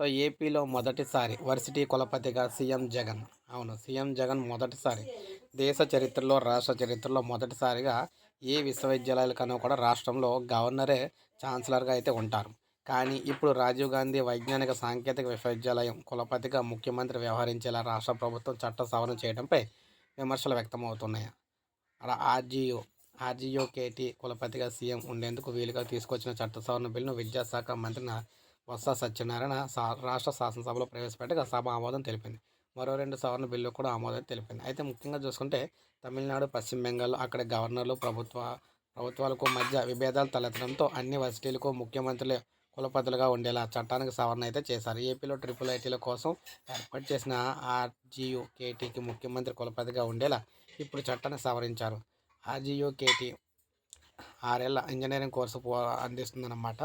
So ఏపీలో మొదటిసారి varsity కులపతిగా CM Jagan. అవును సీఎం జగన్ మొదటిసారి దేశ చరిత్రలో రాష్ట్ర చరిత్రలో మొదటిసారిగా ఏ విశ్వవిద్యాలయాలకన్నా కూడా రాష్ట్రంలో గవర్నరే ఛాన్సలర్గా అయితే ఉంటారు. కానీ ఇప్పుడు రాజీవ్ గాంధీ వైజ్ఞానిక సాంకేతిక విశ్వవిద్యాలయం కులపతిగా ముఖ్యమంత్రి వ్యవహరించేలా రాష్ట్ర ప్రభుత్వం చట్ట సవరణ చేయడంపై విమర్శలు వ్యక్తమవుతున్నాయి. అలా ఆర్జీయూ ఆర్జీయూ కేటీ కులపతిగా సీఎం ఉండేందుకు వీలుగా తీసుకొచ్చిన చట్ట సవరణ బిల్లును విద్యాశాఖ మంత్రి బొత్స సత్యనారాయణ రాష్ట్ర శాసనసభలో ప్రవేశపెట్టగా సభ ఆమోదం తెలిపింది. మరో రెండు సవరణ బిల్లు కూడా ఆమోదం తెలిపింది. అయితే ముఖ్యంగా చూసుకుంటే తమిళనాడు పశ్చిమ బెంగాల్లో అక్కడ గవర్నర్లు ప్రభుత్వ ప్రభుత్వాలకు మధ్య విభేదాలు తలెత్తడంతో అన్ని వర్సిటీలకు ముఖ్యమంత్రులు కులపతులుగా ఉండేలా చట్టానికి సవరణ అయితే చేశారు. ఏపీలో ట్రిపుల్ ఐటీల కోసం ఏర్పాటు చేసిన ఆర్జీయూ కేటీకి ముఖ్యమంత్రి కులపతిగా ఉండేలా ఇప్పుడు చట్టాన్ని సవరించారు. ఆర్జీయూ కేటీ ఆరేళ్ళ ఇంజనీరింగ్ కోర్సు అందిస్తుందన్నమాట.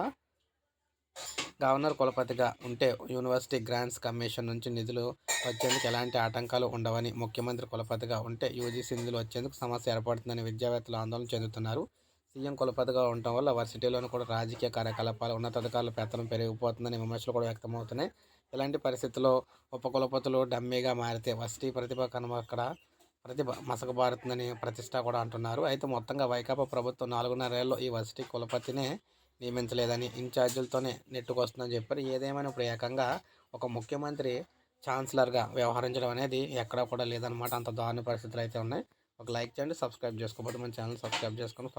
గవర్నర్ కులపతిగా ఉంటే యూనివర్సిటీ గ్రాంట్స్ కమిషన్ నుంచి నిధులు వచ్చేందుకు ఎలాంటి ఆటంకాలు ఉండవని ముఖ్యమంత్రి కులపతిగా ఉంటే యూజీసీ నిధులు వచ్చేందుకు సమస్య ఏర్పడుతుందని విద్యావేత్తలు ఆందోళన చెందుతున్నారు. సీఎం కులపతిగా ఉండటం వల్ల వర్సిటీలోనూ కూడా రాజకీయ కార్యకలాపాలు ఉన్నతాధికారుల పెత్తనం పెరిగిపోతుందని విమర్శలు కూడా వ్యక్తమవుతున్నాయి. ఇలాంటి పరిస్థితుల్లో ఉపకులపతులు డమ్మీగా మారితే వర్సిటీ ప్రతిభ కనుమ అక్కడ ప్రతిభ మసకబారుతుందని ప్రతిష్ట కూడా అంటున్నారు. అయితే మొత్తంగా వైకాపా ప్రభుత్వం నాలుగున్నరేళ్ళు ఈ వర్సిటీ కులపతినే నియమించలేదని ఇన్ఛార్జీలతోనే నెట్టుకొస్తుందని చెప్పారు. ఏదేమైనా ఇప్పుడు ఏకంగా ఒక ముఖ్యమంత్రి ఛాన్సలర్గా వ్యవహరించడం అనేది ఎక్కడా కూడా లేదనమాట అంత దారుణ పరిస్థితులు అయితే ఉన్నాయి. ఒక లైక్ చేయండి సబ్స్క్రైబ్ చేసుకోకపోతే మన ఛానల్ సబ్స్క్రైబ్ చేసుకొని